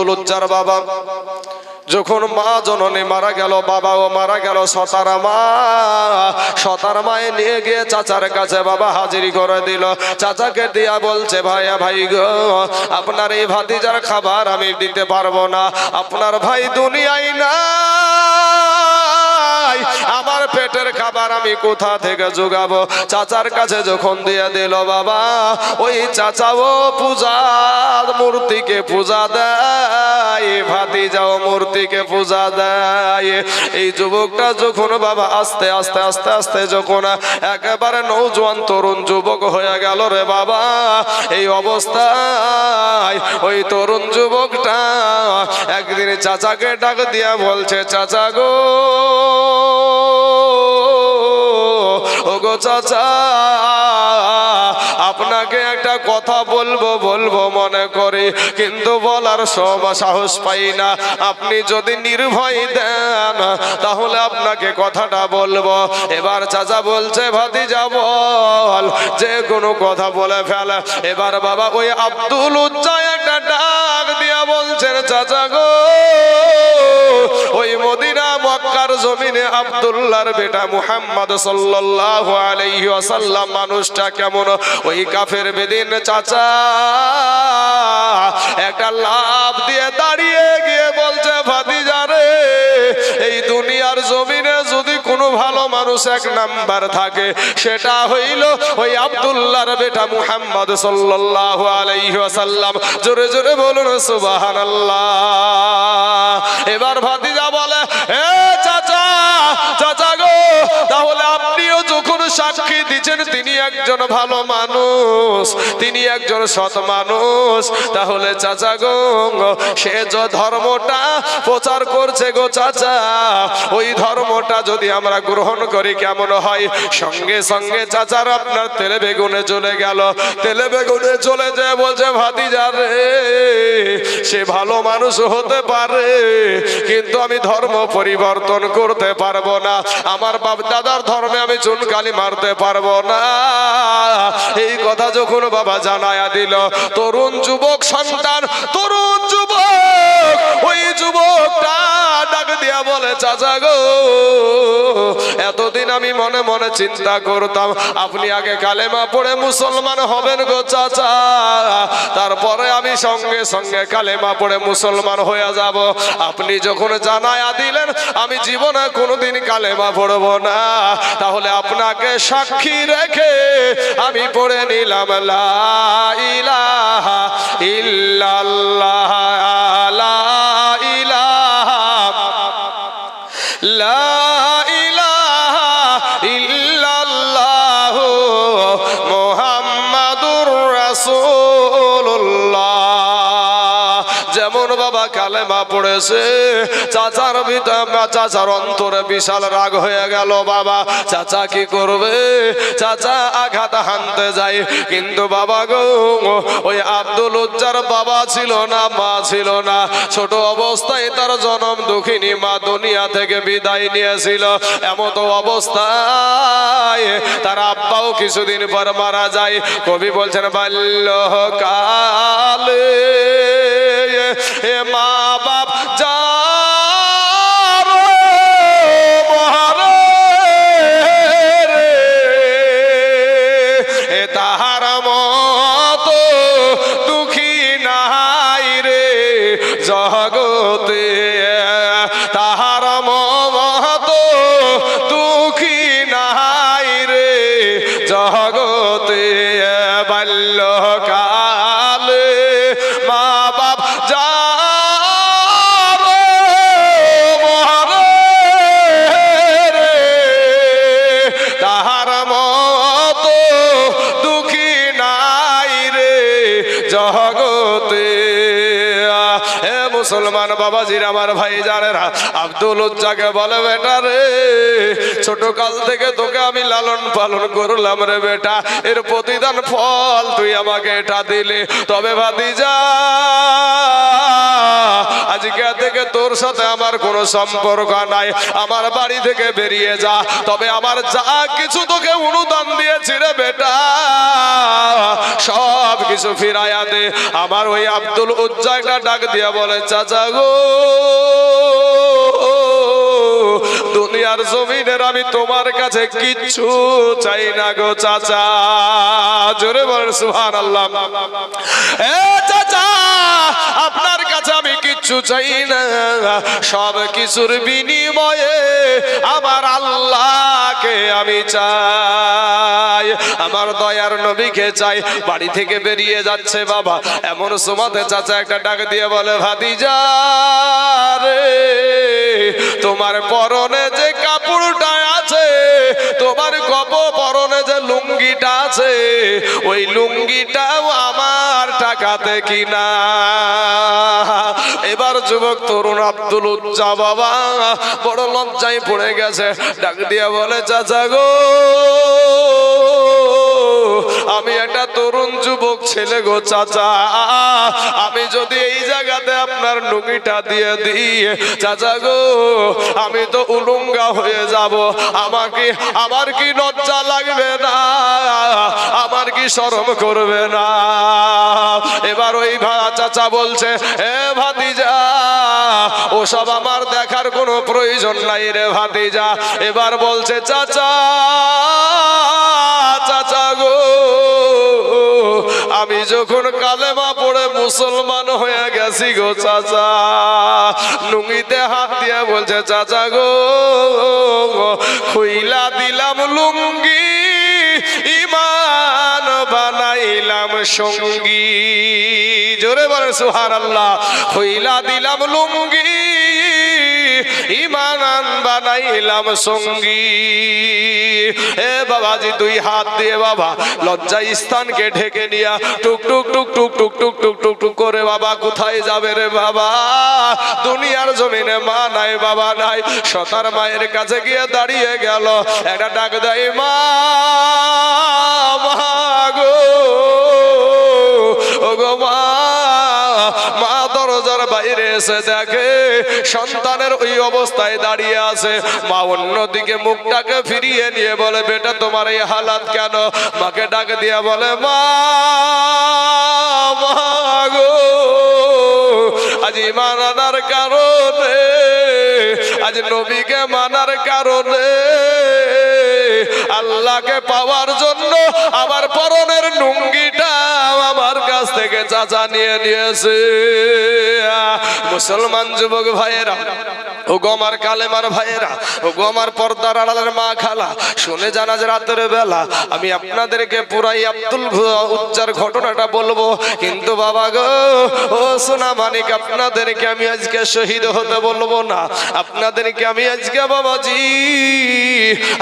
আব্দুল উজ্জার বাবা। যখন মা জননে মারা গেল বাবা ও মারা গেল, সতার মা, সতার মায়ে নিয়ে গিয়ে চাচার কাছে বাবা হাজিরি করে দিল। চাচাকে দিয়া বলছে, ভাইয়া, ভাই গো, আপনার এই ভাতিজার খাবার আমি দিতে পারব না। আপনার ভাই দুনিয়াই না পেটের খাবার আমি কোথা থেকে যোগাবো? চাচার কাছে যখন দিয়ে দিল, বাবা, ওই চাচাও পূজা, মূর্তিকে পূজা দেয় ভাতি যাও মূর্তিকে পূজা দেয়। এই যুবকটা যখন, বাবা, আস্তে আস্তে আস্তে আস্তে, যখন একেবারে নৌজোয়ান তরুণ যুবক হয়ে গেল রে বাবা, এই অবস্থায় ওই তরুণ যুবকটা একদিন চাচাকে ডাক দিয়া বলছে, চাচা গো ও গো চাচা আপনাকে একটা কথা বলব বলব মনে করি, কিন্তু বলার সব সাহস পাই না। আপনি যদি নির্ভয় দেন, তাহলে আপনাকে কথাটা বলব। এবার চাচা বলছে, ভাতিজা যাব যে কোনো কথা বলে ফেলে। এবার বাবা ওই আব্দুল উজ্জা একটা ডাক দিয়া বলছেন চাচা গো, ওই মদিনা মক্কার জমিনে আব্দুল্লাহর বেটা মুহাম্মদ সাল্লাল্লাহু আলাইহি ওয়াসাল্লাম মানুষটা কেমন? ওই কাফের বেদিন চাচা একটা লাভ দিয়ে দাঁড়িয়ে গিয়ে বলছে, ভাতিজা রে, এই দুনিয়ার জমিনে যদি কোনো ভালো মানুষ এক নাম্বার থাকে, সেটা হইল ওই আব্দুল্লাহর বেটা মুহাম্মদ সাল্লাল্লাহু আলাইহি জোরে জোরে বলুন, সুবহানাল্লাহ। এবার ভাতিজা বলে সাক্ষী দিচ্ছেন তিনি একজন ভালো মানুষ, তিনি একজন সৎ মানুষ। তাহলে চাচা গো, সে যে ধর্মটা প্রচার করছে গো চাচা, ওই ধর্মটা যদি আমরা গ্রহণ করি কেমন হয়? সঙ্গে সঙ্গে চাচার আপনার তেলে বেগুনে চলে গেল। তেলে বেগুনে চলে যায় বলছে, ভাতিজা রে, সে ভালো মানুষ হতে পারে, কিন্তু আমি ধর্ম পরিবর্তন করতে পারব না। আমার বাপ দাদার ধর্মে আমি চুনকালি মারতে পারব না। এই কথা যখন বাবা জানায়া দিল, তরুণ যুবক সন্তান, তরুণ যুবক, ওই যুবকটা ডাক দিয়া বলে, চাচা গো, এতদিন আমি মনে মনে চিন্তা করতাম, আপনি আগে কালেমা পড়ে মুসলমান হবেন গো চাচা। তারপরে আমি সঙ্গে সঙ্গে কালেমা পড়ে মুসলমান হয়ে যাব। আপনি যখন জানায়া দিলেন, আমি জীবনে কোনোদিন কালেমা পড়ব না। তাহলে আপনাকে সাক্ষী রেখে আমি পড়ে নিলাম, লা ইলাহা ইল্লাল্লাহ লা কালেমা চাচার ভিতরে চাচার অন্তরে বিশাল রাগ হয়ে গেল, বাবা। চাচা কি করবে? চাচা আঘাত হানতে যায়। কিন্তু বাবা গো, ওই আব্দুল উজ্জার বাবা ছিল না, মা ছিল না। ছোট অবস্থায় তার জনম দুঃখিনী মা দুনিয়া থেকে বিদায় নিয়েছিল। এমত অবস্থায় তার আব্বাও কিছুদিন পর মারা যায়। কবি বলছেন বাল্য কালে হে মা বাপ জগতে মুসলমান বাবাজির আমার ভাই জানেরা আব্দুল উজ্জাকে বলে, বেটা রে ছোট কাল থেকে তোকে আমি লালন পালন করলাম রে বেটা। এর প্রতিদান ফল তুই আমাকে এটা দিলে। তবে ভাতিজা যা আজকে থেকে তোর সাথে আমার কোনো সম্পর্ক নাই। আমার বাড়ি থেকে বেরিয়ে যা। তবে আমার যা কিছু তোকে অনুদান দিয়েছি রে বেটা সব কিছু ফিরাইয়া দে। আমার ওই আব্দুল উজ্জাকটা ডাক দিয়া বলে, চাচা গো। দুনিয়ার জমিনের আমি তোমার কাছে কিচ্ছু চাই না গো, চাচা। জোরে বলেন সুহান আল্লাহ এ চাচা, আপনার আমি কিচ্ছু চাই না। সব কিছুর বিনিময়ে আমার আল্লাহকে আমি চাই। আমার দয়ার নবীকে চাই। বাড়ি থেকে বেরিয়ে যাচ্ছে বাবা। এমন সুমাতে চাচা একটা ডাক দিয়ে বলে, ভাতিজা রে, তোমার পরনে লুঙ্গিটা আছে, ওই লুঙ্গিটাও আমার টাকাতে কিনা। এবার যুবক তরুণ আব্দুল উজ্জা বাবা বড় লজ্জায় পড়ে গেছে, ডাক দিয়া বলে, চাচা গো। আমি একটা তরুণ যুবক ছেলে গো চাচা। আমি যদি এই জায়গাতে আপনার লুঙ্গিটা দিয়ে দিই, চাচা গো, আমি তো উলুঙ্গা হয়ে যাব। আমাকে, আমার কি লজ্জা লাগবে না? আমার কি শরম করবে না? এবার ওই চাচা বলছে, এ ভাতিজা, ওসব আমার দেখার কোনো প্রয়োজন নাই রে ভাতিজা। এবার বলছে, চাচা আমি যখন কালেমা পড়ে মুসলমান হয়ে গেছি গো চাচা। লুঙ্গিতে হাত দিয়ে বলছে, চাচা গো, খুইলা দিলাম লুঙ্গি ইমান বানাইলাম সঙ্গী। জোরে বলে সুহার আল্লাহ হইলা দিলাম লুঙ্গি ইমান বানাইলাম সঙ্গী। হে বাবাজি, দুই হাত দিয়ে বাবা লজ্জা স্থানকে ঢেকে নিয়া টুক টুক টুক টুক টুক টুক টুক টুক টুক করে বাবা, কোথায় যাবে রে বাবা? দুনিয়ার জমিনে মা নাই, বাবা নাই। সতার মায়ের কাছে গিয়ে দাঁড়িয়ে গেল। একটা ডাক দেয় মা গো। বাইরে এসে দেখে সন্তানের ওই অবস্থায় দাঁড়িয়ে আছে। মা অন্যদিকে মুখটাকে ফিরিয়ে নিয়ে বলে, বেটা, তোমার এই হালাত কেন? মাকে ডাক দিয়ে বলে, মা গো, আজ ইমান আনার কারণে, আজ নবীকে মানার কারণে, আল্লাহকে পাওয়ার জন্য আমার পরনের কাছ চাচা নিয়ে নিয়েছে। মুসলমান যুবক ভাইয়েরা, ও গমার কালেমার ভাইয়েরা, ও গমার পর্দার আড়ালের মা খালা, শুনে জানা যে রাতের বেলা আমি আপনাদেরকে পুরাই আব্দুল উচ্চার ঘটনাটা বলব। কিন্তু বাবা গো, ও সোনা মানিক, আপনাদেরকে আমি আজকে শহীদ হতে বলব না। আপনাদেরকে আমি আজকে বাবাজি,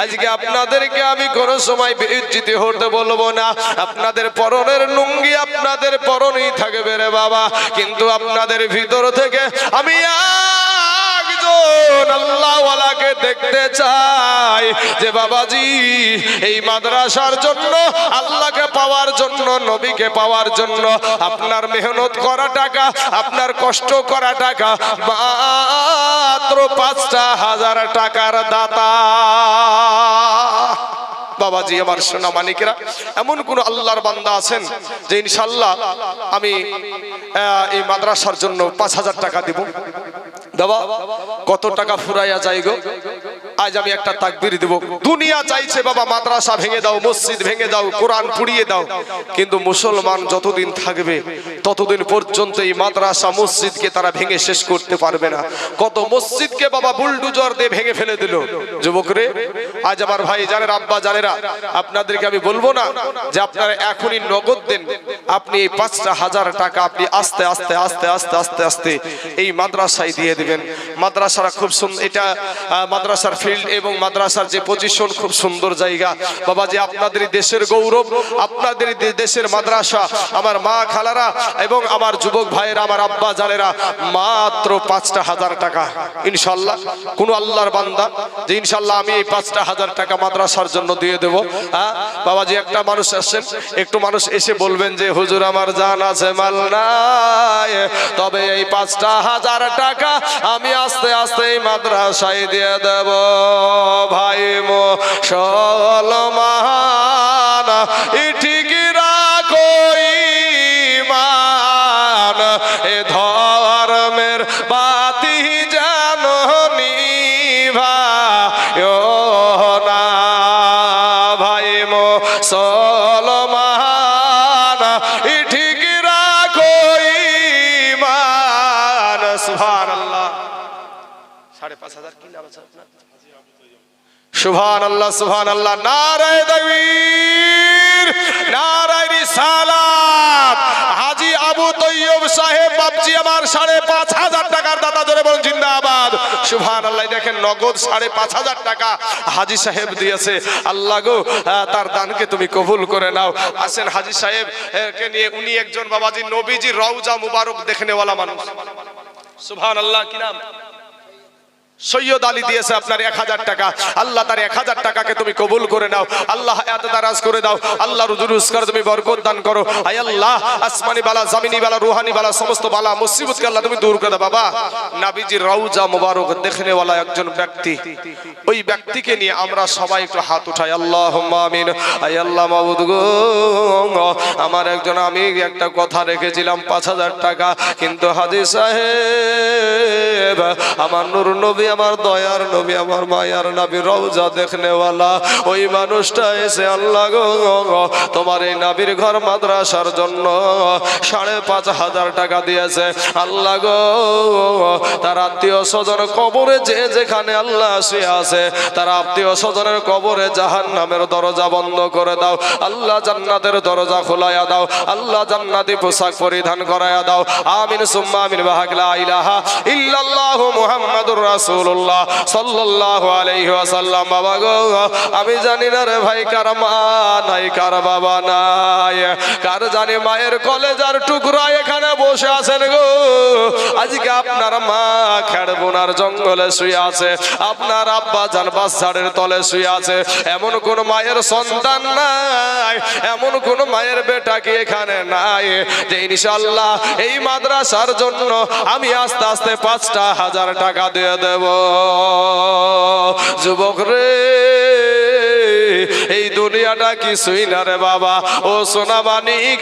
আজকে আপনাদেরকে আমি কোনো সময় বিচ্যুতি হতে বলব না। আপনাদের পরনের লুঙ্গি আপনাদের পরনেই থাকবে রে বাবা। কিন্তু আপনাদের ভিতর থেকে আমি দেখতে চাই। যে বাবাজি, এই মাদ্রাসার জন্য, আল্লাহকে পাওয়ার জন্য, নবীকে পাওয়ার জন্য, আপনার মেহনত করা টাকা, আপনার কষ্ট করা টাকা, মাত্র পাঁচটা হাজার টাকার দাতা। বাবাজি, আমার সোনা মানিকেরা এমন কোন আল্লাহর বান্দা আছেন যে ইনশাল্লাহ আমি এই মাদ্রাসার জন্য পাঁচ হাজার টাকা দিব। দেবা কত টাকা ফুরাইয়া যাই গো? আজ আমি একটা তাকবির দেব। দুনিয়া চাইছে, বাবা, মাদ্রাসা ভেঙে দাও, মসজিদ ভেঙে দাও, কোরআন পুড়িয়ে দাও। কিন্তু মুসলমান যতদিন থাকবে ততদিন পর্যন্ত এই মাদ্রাসা মসজিদকে তারা ভেঙে শেষ করতে পারবে না। কত মসজিদকে বাবা বুলডুজার দিয়ে ভেঙে ফেলে দিল। যুবকরে, আজ আমার ভাই জানেন আব্বা জানেরা, আপনাদেরকে আমি বলব না যে আপনারা এখনই নগদ দেন। আপনি এই পাঁচটা হাজার টাকা আপনি আস্তে আস্তে আস্তে আস্তে আস্তে আস্তে এই মাদ্রাসায় দিয়ে দিবেন। মাদ্রাসারা খুব সুন্দর এটা মাদ্রাসার ফিল্ড এবং মাদ্রাসার যে পজিশন খুব সুন্দর জায়গা। বাবা যে আপনাদের দেশের গৌরব আপনাদের দেশের মাদ্রাসা। আমার মা খালারা এবং আমার যুবক ভাইয়েরা, আমার আব্বা জানেরা, মাত্র পাঁচটা হাজার টাকা, ইনশাল্লাহ। কোন আল্লাহর বান্দা, যে ইনশাল্লাহ আমি এই পাঁচটা হাজার টাকা মাদ্রাসার জন্য দিয়ে দেব হ্যাঁ? বাবাজি, একটা মানুষ আসছেন একটু মানুষ এসে বলবেন যে, হুজুর, আমার জান আছে, মাল নাই। তবে এই পাঁচটা হাজার টাকা আমি আস্তে আস্তে এই মাদ্রাসায় দিয়ে দেব। ভাই মো, সলমান ঠিক সুবহান আল্লাহ সুবহান আল্লাহ নারায় তাকবীর, নারায় রিসালাত। হাজী আবু তৈয়ব সাহেব বাপজি আমার সাড়ে পাঁচ হাজার টাকার দাতা ধরে বলুন, জিন্দাবাদ। সুভান আল্লাহ দেখেন নগদ সাড়ে পাঁচ হাজার টাকা হাজী সাহেব দিয়েছে। আল্লাহ গো তার দানকে তুমি কবুল করে নাও। আসেন হাজী সাহেব কে নিয়ে, উনি একজন বাবাজি নবীজি রওজা মুবারক দেখনেওয়ালা মানুষ। সুভান আল্লাহ কি নাম? সৈয়দ আলী দিয়েছে আপনার এক হাজার টাকা। আল্লাহ তার এক হাজার টাকাকে তুমি কবুল করে নাও। আল্লাহ দারাজ করে দাও। আল্লাহ রুজুরুজ করে তুমি বরকত দান করো। I Allah, Asmani Bala, জামিনি Bala, Rouhani বালা, সমস্ত বালা, মুসিবতকে আল্লাহ তুমি দূর করে দাও। বাবা নাবিজির রওজা মুবারক দেখনে ওয়ালা একজন ব্যক্তি। ওই ব্যক্তিকে নিয়ে আমরা সবাই একটু হাত উঠাই। আল্লাহ আমিন। আই আল্লাহ, মাবুদ গো। আমার একজন আমি একটা কথা রেখেছিলাম, পাঁচ হাজার টাকা। কিন্তু হাজি সাহেব আমার নুর নবী, আমার দয়ার নবী, আমার মায়ার নবী রওজা দেখনেওয়ালা। ওই মানুষটা এসে, আল্লাহ তোমার এই নাবির ঘর মাদ্রাসার জন্য সাড়ে পাঁচ হাজার টাকা দিয়েছে। আল্লাহ তার আত্মীয় স্বজন কবরে যে যেখানে আল্লাহ শুয়ে আছে তার আত্মীয় স্বজনের কবরে জাহান নামের দরজা বন্ধ করে দাও। আল্লাহ জান্নাতের দরজা খোলাইয়া দাও। আল্লাহ জান্নাতি পোশাক পরিধান করাইয়া দাও। আমিন, সুম্মা আমিন বাহাকলা ইলাহা ইল্লাল্লাহু মুহাম্মাদুর রাসূলুল্লাহ সাল্লাল্লাহু আলাইহি ওয়াসাল্লাম। বাবা গো, আমি জানি না রে ভাই, কার মা নাই, কার বাবা নাই। কার জানি মায়ের কলেজার টুকরা এখানে বসে আছেন গো। আজকে আপনার মা খেড়বোনার জঙ্গলে শুয়ে আছে, আপনার আব্বা জান বাচ্চাদের তলে শুয়ে আছে। এমন কোন মায়ের সন্তান নাই, এমন কোন মায়ের বেটা কি এখানে নাই? যে ইনশাল্লাহ এই মাদ্রাসার জন্য আমি আস্তে আস্তে পাঁচটা হাজার টাকা দিয়ে দেব। যুবক রে। এই দুনিয়াটা কিছুই না রে বাবা। ও সোনা মানিক,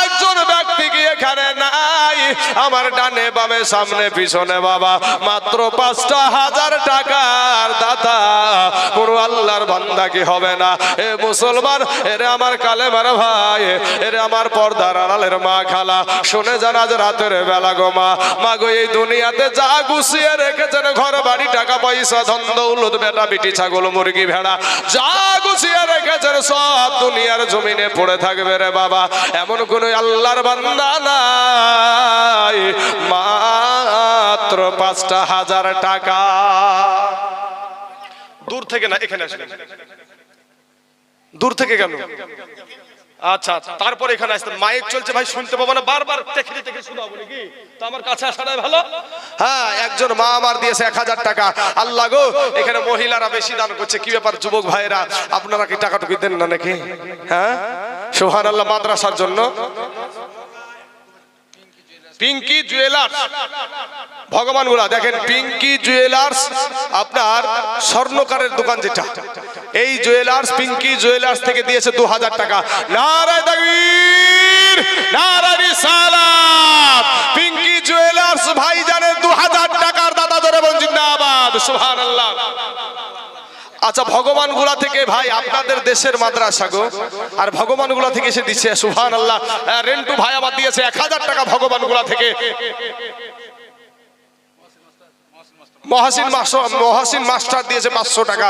একজন ব্যক্তি কি এখানে নাই? আমার ডানে বামে সামনে পিছনে বাবা, মাত্র পাঁচটা হাজার টাকার দাতা। কোনো আল্লাহর বান্দা কি হবে না? এ মুসলমান, এরে আমার কালেমার ভাই, এরে আমার পর্দার আড়ালের মা খালা। শুনে যান আজ রাতের বেলা গো মা। মা গো, এই দুনিয়াতে যা গুছিয়ে রেখেছেন ঘর বাড়ি টাকা পয়সা, ধন, দৌলত, বেটা, বিটি, ছাগল, মুরগি, ভেড়া, যা গুছিয়ে রেখেছেন, সব দুনিয়ার জমিনে পড়ে থাকবে রে বাবা। এমন কোন আল্লাহর বান্দা নাই, মাত্র পাঁচটা হাজার টাকা। দূর থেকে না, এখানে আসবে দূর থেকে কেন? আচ্ছা তারপর এখানে আসতে মাইক চলছে, ভাই, শুনতে পাবো না। বারবার তেখে তেখে শুনে হব নাকি? তো আমার কাছে আসাটাই ভালো? হ্যাঁ একজন মা আমার দিয়েছে এক হাজার টাকা। আল্লাহ গো, এখানে মহিলারা বেশি দান করছে। কি ব্যাপার, যুবক ভাইরা আপনারা কি টাকা টুকি দেন না নাকি? হ্যাঁ? সোহান আল্লাহ মাদ্রাসার জন্য। পিঙ্কি জুয়েলার্স। ভগবানগুলা, দেখেন, পিঙ্কি জুয়েলার্স, আপনার স্বর্ণকারের দোকান যেটা। এই জুয়েলার্স পিঙ্কি জুয়েলার্স থেকে দিয়েছে দু হাজার টাকা। নারায় তাকবীর নারায় রিসালাত পিঙ্কি জুয়েলার্স ভাই ভাইজানের দু হাজার টাকার দাদা ধরে বলুন, জিন্দাবাদ, সুবহানাল্লাহ। আচ্ছা ভগবানগুলা থেকে ভাই, আপনাদের দেশের মাদ্রাসা গো। আর ভগবানগুলা থেকে এসে দিচ্ছে সুহান আল্লাহ রেন্টু ভাই আমার দিয়েছে এক হাজার টাকা ভগবানগুলা থেকে। মহাসিন মহাসিন মাস্টার দিয়েছে পাঁচশো টাকা।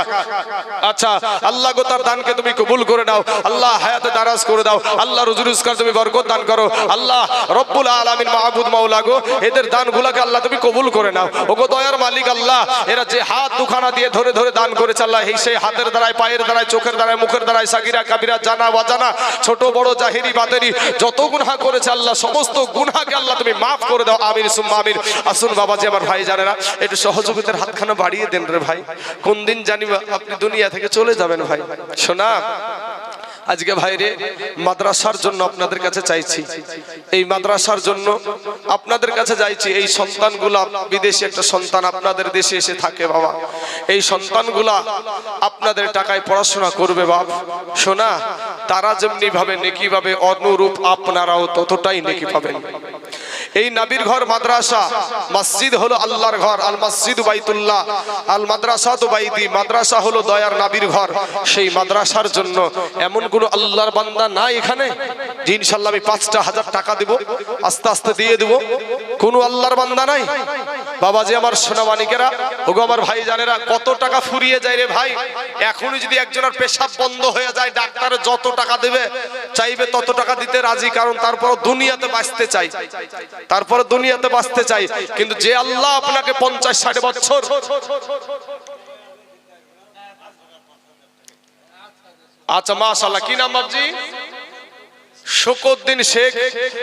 আচ্ছা আল্লাহ গো তার দানকে তুমি কবুল করে নাও। আল্লাহ হায়াতে দারাজ করে দাও। আল্লাহ রুজি রোজগার তুমি বরকত দান করো। আল্লাহ রব্বুল আলামিন মাহবুদ মাওলা গো এদের দানগুলোকে আল্লাহ তুমি কবুল করে নাও। ওগো দয়ার মালিক আল্লাহ এরা যে হাত দুখানা দিয়ে ধরে ধরে দান করেছে আল্লাহ এই সেই হাতের দ্বারায় পায়ের দ্বারায় চোখের দ্বারায় মুখের দ্বারায় সাকিরা কাবিরা জানা অজানা ছোট বড় জাহিরি বাতেরি যত গুনাহ করেছে আল্লাহ সমস্ত গুনাহকে আল্লাহ তুমি মাফ করে দাও। আমির সুম্মা আমির আসুন বাবাজি আমার ভাই জানে জানেরা একটু সহযোগিতার হাতখানা বাড়িয়ে দেন রে ভাই। কোন দিন জানি আপনি দুনিয়া থেকে চলে যাবেন ভাই। শোনা, আজকে ভাইরে মাদ্রাসার জন্য আপনাদের কাছে চাইছি। এই মাদ্রাসার জন্য আপনাদের কাছে চাইছি এই সন্তানগুলা বিদেশি, একটা সন্তান আপনাদের দেশে এসে থাকে বাবা। এই সন্তানগুলা আপনাদের টাকায় পড়াশোনা করবে বাপ। শোনা, তারা যেমনি ভাবে নেকি ভাবে অনুরূপ, আপনারাও ততটাই নেকি পাবেন। এই নাবির ঘর মাদ্রাসা। মসজিদ হলো আল্লাহর ঘর, আল মসজিদ বাইতুল্লাহ, আল মাদ্রাসা তো বাইতি, মাদ্রাসা হলো দয়ার নাবির ঘর। সেই মাদ্রাসার জন্য এমন কোন আল্লাহর বান্দা নাই এখানে, যে ইনশাল্লাহ আমি পাঁচটা হাজার টাকা দিব, আস্তে আস্তে দিয়ে দিব। কোন আল্লাহর বান্দা নাই। বাবাজি, আমার সোনামানিকেরা, ওগো আমার ভাই জানেরা কত টাকা ফুরিয়ে যায় রে ভাই। এখনই যদি একজনের পেশাব বন্ধ হয়ে যায়, ডাক্তার যত টাকা দেবে, চাইবে তত টাকা দিতে রাজি, কারণ তারপর দুনিয়াতে বাঁচতে চাই। তারপরে দুনিয়াতে বাঁচতে চাই। কিন্তু যে আল্লাহ আপনাকে পঞ্চাশ, ষাট বছর আচ্ছা মাশাল্লাহ কি নাম বাবজি শকুদ্দিন শেখ।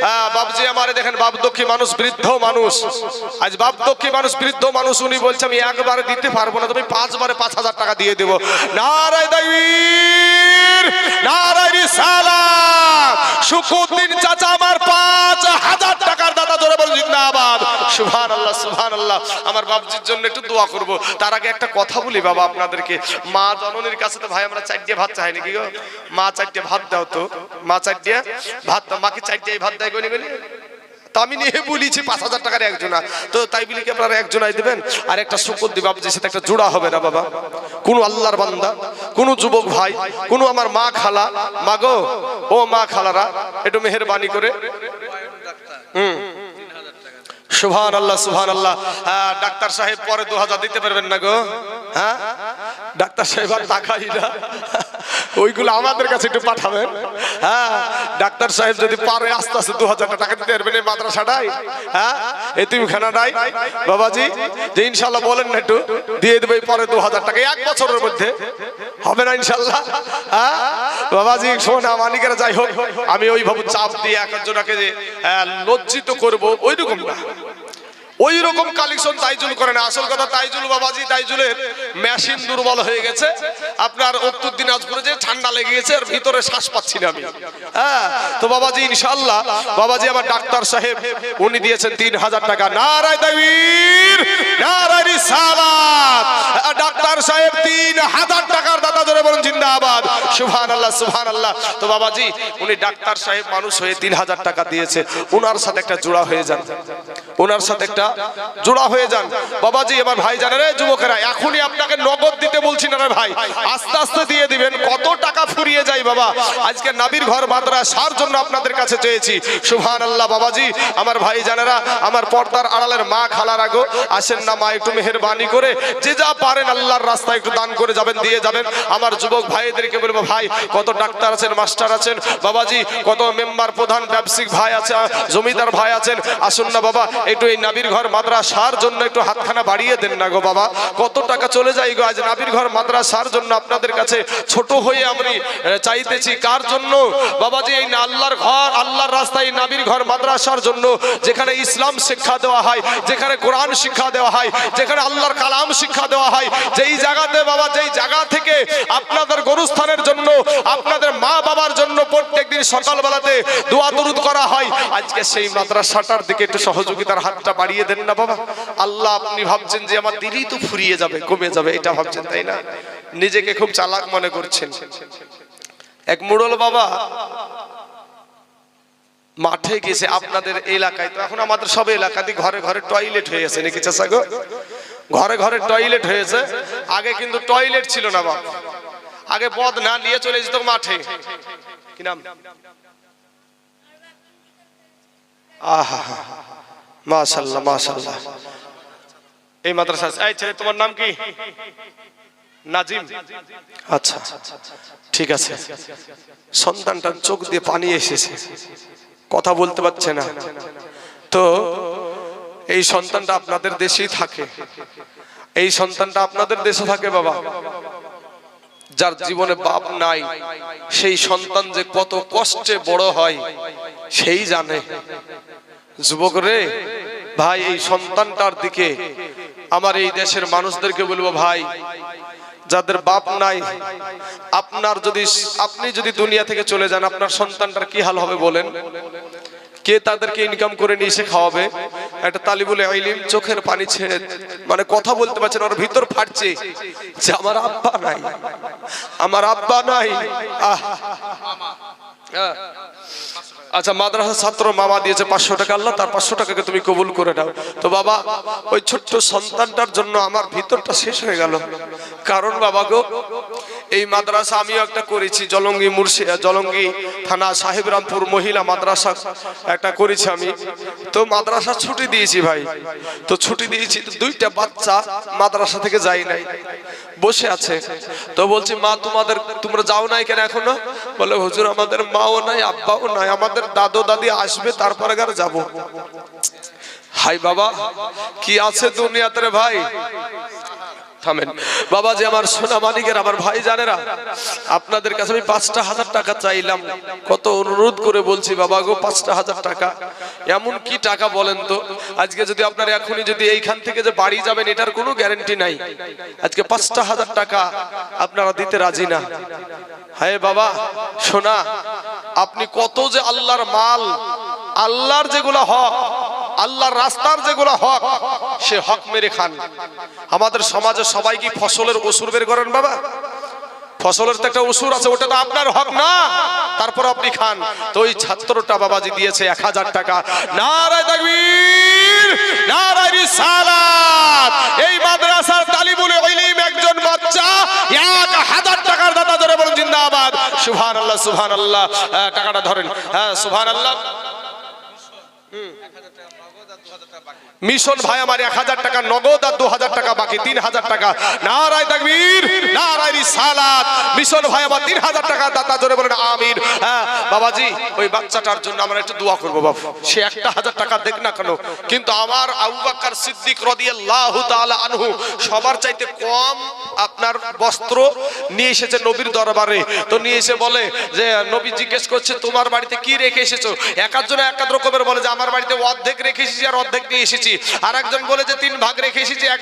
হ্যাঁ বাবজি আমারে দেখেন, বাপদক্ষী মানুষ, বৃদ্ধ মানুষ। আজ বাপদক্ষী মানুষ, বৃদ্ধ মানুষ, উনি বলছে, আমি একবারে দিতে পারব না তুমি পাঁচবারে পাঁচ হাজার টাকা দিয়ে দেবো। নারায় দাইবীর নারায় রিসালাত। শকুদ্দিন চাচা আমার পাঁচ হাজার টাকার দাদা ধরে বল জিন্দাবাদ সুহান আল্লাহ সুহান আল্লাহ আমার বাবজির জন্য একটু দোয়া করব। তার আগে একটা কথা বলি বাবা আপনাদেরকে। মা জননীর কাছে তো ভাই, আমরা চারটে ভাত চাই নাকি গো? মা চারটে ভাত দাও তো। মা চারটে ভাত দাও। মাকে চারটে ভাত দেয় গনি গনি? তো আমি নিয়ে বলিছি, পাঁচ হাজার টাকার একজনা তো তাই বলি কি আপনারা একজনাই দেবেন? আর একটা শুকুর দিবা যে সাথে একটা জোড়া হবে না বাবা? কোন আল্লাহর বান্দা, কোন যুবক ভাই, কোন আমার মা খালা, মা গো, ও মা খালারা, একটু মেহরবানি করে। হুম। সুভান আল্লাহ সুভান আল্লাহ হ্যাঁ ডাক্তার সাহেব পরে দু হাজার দিতে পারবেন না গো। হ্যাঁ? ডাক্তার সাহেব আর টাকাই না। ওইগুলো আমাদের কাছে একটু পাঠাবেন। হ্যাঁ ডাক্তার সাহেব যদি পারে, আস্তে আস্তে দু হাজার টাকা দিতে পারবেন এই মাদ্রাসাটাই। হ্যাঁ এতিমখানাটাই বাবাজি, যে ইনশাল্লাহ বলেন না একটু, দিয়ে দেবে পরে দু হাজার টাকা। এক বছরের মধ্যে। হবে না ইনশাল্লাহ? হ্যাঁ বাবাজি, শোনা মানিকেরা যাই হোক, আমি ওইভাবে চাপ দিয়ে এক একজনকে লজ্জিত করব ওই রকম না। ওই রকম কালেকশন তাইজুল করে না আসল কথা তাইজুল বাবাজি, তাইজুলের মেশিন দুর্বল হয়ে গেছে। আপনার উত্তর দিনাজপুরে যে ঠান্ডা লেগে গেছে আর ভিতরে শ্বাস পাচ্ছি না আমি। হ্যাঁ তো বাবাজি ইনশাল্লাহ বাবাজি আমার ডাক্তার সাহেব, উনি দিয়েছেন তিন হাজার টাকা। নারায় দাবির নারায় রিসালাত। ডাক্তার সাহেব, তিন হাজার টাকার দাদা ধরে বলুন, জিন্দাবাদ। সুবহান আল্লাহ সুবহান আল্লাহ তো বাবাজি, উনি ডাক্তার সাহেব মানুষ হয়ে তিন হাজার টাকা দিয়েছে। ওনার সাথে একটা জোড়া হয়ে যান। ওনার সাথে একটা জোড়া হয়ে যান। বাবাজি, এবার ভাই জানেন রে যুবকেরা, এখনই আপনাকে নগদ দিতে বলছি না রে ভাই। আস্তে আস্তে দিয়ে দিবেন। কত টাকা ফুরিয়ে যায় বাবা। আজকে নাবির ঘর মাদ্রাসার জন্য আপনাদের কাছে চেয়েছি। সুবহান আল্লাহ বাবাজি, আমার ভাই জানেরা, আমার পর্দার আড়ালের মা খালার আগো, আসেন না মা, একটু মেহেরবানি করে, যে যা পারেন আল্লাহর রাস্তায় একটু দান করে যাবেন, দিয়ে যাবেন। আমার যুবক ভাইদেরকে বলব, ভাই, কত ডাক্তার আছেন, মাস্টার আছেন? বাবাজি, কত মেম্বার প্রধান, ব্যবসায়িক ভাই আছে, জমিদার ভাই আছেন। আসুন না বাবা একটু এই নাবির ঘর মাদ্রাসার জন্য একটু হাতখানা বাড়িয়ে দেন না গো বাবা। কত টাকা চলে যায় গো আজ নাবির ঘর মাদ্রাসার জন্য আপনাদের কাছে? ছোট হয়ে আমি চাইতেছি কার জন্য? বাবাজি এই আল্লাহর ঘর, আল্লাহর রাস্তায় নাবির ঘর মাদ্রাসার জন্য, যেখানে ইসলাম শিক্ষা দেওয়া হয়, যেখানে কোরআন শিক্ষা দেওয়া হয়, যেখানে আল্লাহর কালাম শিক্ষা দেওয়া হয়, যেই জায়গাতে বাবা, যেই জায়গা থেকে আপনাদের গরুস্থানের জন্য, আপনাদের মা বাবার জন্য প্রত্যেকদিন সকালবেলাতে দোয়া দরুদ করা হয়, আজকে সেই মাদ্রাসাটার দিকে একটু সহযোগিতার হাতটা বাড়িয়ে দেন না বাবা। আল্লাহ আপনি ভাবছেন যে আমার দিলই তো ফুরিয়ে যাবে, কমে যাবে, এটা ভাবছেন, তাই না? নিজেকে খুব চালাক মনে করছেন। এক মুড়ল বাবা মাঠে গেছে আপনাদের এলাকায়, তো এখন আমাদের সব এলাকাতে ঘরে ঘরে টয়লেট হয়ে গেছে নাকি চাষা গো? ঘরে ঘরে টয়লেট হয়েছে, আগে কিন্তু টয়লেট ছিল না বাবা। আগে পদ না নিয়ে চলে যেত মাঠে। কি নাম? আহা। মাশাল্লাহ মাশাল্লাহ এই মাদ্রাসা এই ছেলে, তোমার নাম কি? নাজিম। আচ্ছা ঠিক আছে। সন্তানটার চোখ দিয়ে পানি এসেছে। কথা বলতে পারছে না। তো এই সন্তানটা আপনাদের দেশেই থাকে। এই সন্তানটা আপনাদের দেশে থাকে, বাবা। যার জীবনে বাপ নাই, সেই সন্তান যে কত কষ্টে বড় হয়, সেই জানে। যুবক রে ভাই, এই সন্তানটার দিকে আমার এই দেশের মানুষদেরকে বলব ভাই, যাদের বাপ নাই, আপনার যদি, আপনি যদি দুনিয়া থেকে চলে যান, আপনার সন্তানটার কি হাল হবে বলেন কে তাদেরকে ইনকাম করে নিয়ে এসে খাওয়াবে একটা তালিবুল ইলিম চোখের পানি ছেড়ে মানে কথা বলতে পারছেন ওর ভিতর ফাটছে যে আমার আব্বা নাই, আমার আব্বা নাই, আহ। আচ্ছা মাদ্রাসা ছাত্র মামা দিয়েছে পাঁচশো টাকা, আল্লাহ তার পাঁচশো টাকাকে তুমি কবুল করে নাও। তো বাবা, ওই ছোট্ট সন্তানটার জন্য আমার ভিতরটা শেষ হয়ে গেল। কারণ বাবা গো এই মাদ্রাসা আমিও একটা করেছি, জলঙ্গি মুর্শিদা, জলঙ্গি থানা, সাহেবরামপুর মহিলা মাদ্রাসা একটা করেছি আমি। তো মাদ্রাসা ছুটি দিয়েছি ভাই। তো ছুটি দিয়েছি, তো দুইটা বাচ্চা মাদ্রাসা থেকে যাই নাই, বসে আছে। তো বলছি, মা, তোমাদের, তোমরা যাও নাই কেন এখনও? বলে, হুজুর, আমাদের মাও নাই, আব্বাও নাই, আমাদের দাদু, দাদি আসবে, তারপরে আর যাব। হাই বাবা, কি আছে দুনিয়াতে ভাই? থামেন। বাবা যে আমার সোনা মানিকের আমার ভাই জানেরা আপনাদের কাছে আমি পাঁচটা হাজার টাকা চাইলাম। কত অনুরোধ করে বলছি, বাবা গো, পাঁচটা হাজার টাকা। এমন কি টাকা বলেন তো? আজকে যদি আপনার এখনই যদি এইখান থেকে যে বাড়ি যাবেন, এটার কোনো গ্যারেন্টি নাই। আজকে পাঁচটা হাজার টাকা আপনারা দিতে রাজি না। হ্যাঁ বাবা, সোনা, আপনি কত যে আল্লাহর মাল, আল্লাহর যেগুলো হক আল্লাহর রাস্তার যেগুলো হক, সে হক মেরে খান। আমাদের সমাজে সবাই কি ফসলের ওসুর বের করেন বাবা? ফসলের তো একটা ওসুর আছে, ওটা তো আপনার হক না। তারপর আপনি খান। তো ওই ছাত্রটা বাবাজি দিয়েছে এক হাজার টাকা। নারায় তাকবীর, নারায় রিসালাত। এই মাদ্রাসার তালিবুল ইলম একজন বাচ্চা, এক হাজার টাকার দাতা ধরে বলুন, জিন্দাবাদ। সুবহানাল্লাহ সুবহানাল্লাহ। টাকাটা ধরেন। হ্যাঁ সুবহানাল্লাহ। মিশন ভাই আমার এক হাজার টাকা নগদ আর দু হাজার টাকা বাকি, তিন হাজার টাকা। নারায় তাকবীর, নারায় রিসালাত। মিশন ভাই আমার তিন হাজার টাকা, দাতা জোরে বলেন, আমিন। হ্যাঁ বাবাজি, ওই বাচ্চাটার জন্য আমরা একটু দোয়া করব, বাবু। সে একটা হাজার টাকা দেখ না কেন, কিন্তু আমার আবু বকর সিদ্দিক রাদিয়াল্লাহু তাআলা আনহু সবার চাইতে কম আপনার বস্ত্র নিয়ে এসেছে নবীর দরবারে। তো নিয়ে এসে বলে যে, নবী জিজ্ঞেস করছে, তোমার বাড়িতে কি রেখে এসেছ? এক একজন এক রকমের বলে যে, আমার বাড়িতে অর্ধেক রেখে এসেছি আর অর্ধেক নিয়ে এসেছি আর একজন বলে যে তিন ভাগ রেখে এসেছি এক ভাগ